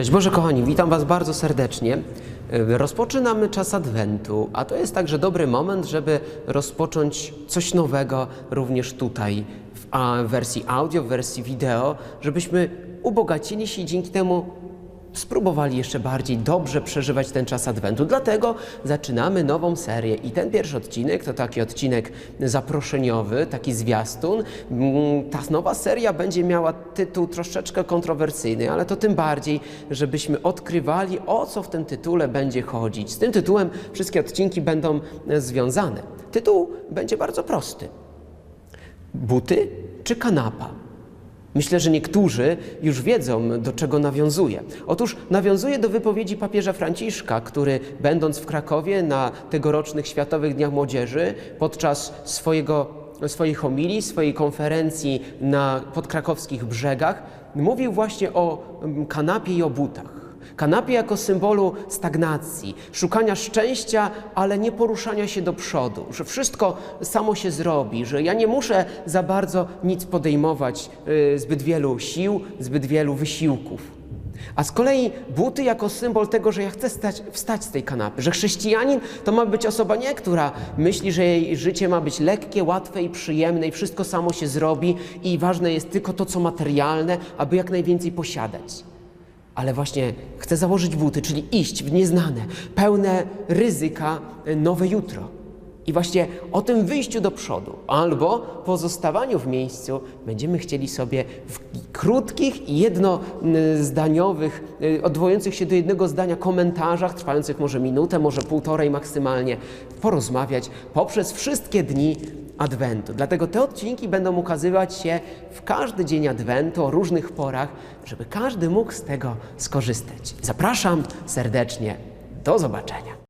Cześć Boże kochani, witam Was bardzo serdecznie. Y, Rozpoczynamy czas Adwentu, a to jest także dobry moment, żeby rozpocząć coś nowego również tutaj w wersji audio, w wersji wideo, żebyśmy ubogacili się i dzięki temu spróbowali jeszcze bardziej dobrze przeżywać ten czas Adwentu. Dlatego zaczynamy nową serię i ten pierwszy odcinek to taki odcinek zaproszeniowy, taki zwiastun. Mm, Ta nowa seria będzie miała tytuł troszeczkę kontrowersyjny, ale to tym bardziej, żebyśmy odkrywali o co w tym tytule będzie chodzić. Z tym tytułem wszystkie odcinki będą e, związane. Tytuł będzie bardzo prosty. Buty czy kanapa? Myślę, że niektórzy już wiedzą, do czego nawiązuje. Otóż nawiązuje do wypowiedzi papieża Franciszka, który, będąc w Krakowie na tegorocznych Światowych Dniach Młodzieży, podczas swojego, swojej homilii, swojej konferencji na podkrakowskich brzegach, mówił właśnie o mm, kanapie i o butach. Kanapie jako symbolu stagnacji, szukania szczęścia, ale nie poruszania się do przodu, że wszystko samo się zrobi, że ja nie muszę za bardzo nic podejmować, y, zbyt wielu sił, zbyt wielu wysiłków. A z kolei buty jako symbol tego, że ja chcę stać, wstać z tej kanapy, że chrześcijanin to ma być osoba nie, która myśli, że jej życie ma być lekkie, łatwe i przyjemne i wszystko samo się zrobi i ważne jest tylko to, co materialne, aby jak najwięcej posiadać ale właśnie chcę założyć buty, czyli iść w nieznane, pełne ryzyka e, nowe jutro. I właśnie o tym wyjściu do przodu albo pozostawaniu w miejscu będziemy chcieli sobie w krótkich jednozdaniowych, y, odwołujących się do jednego zdania komentarzach, trwających może minutę, może półtorej maksymalnie, porozmawiać poprzez wszystkie dni Adwentu. Dlatego te odcinki będą ukazywać się w każdy dzień Adwentu o różnych porach, żeby każdy mógł z tego skorzystać. Zapraszam serdecznie. Do zobaczenia.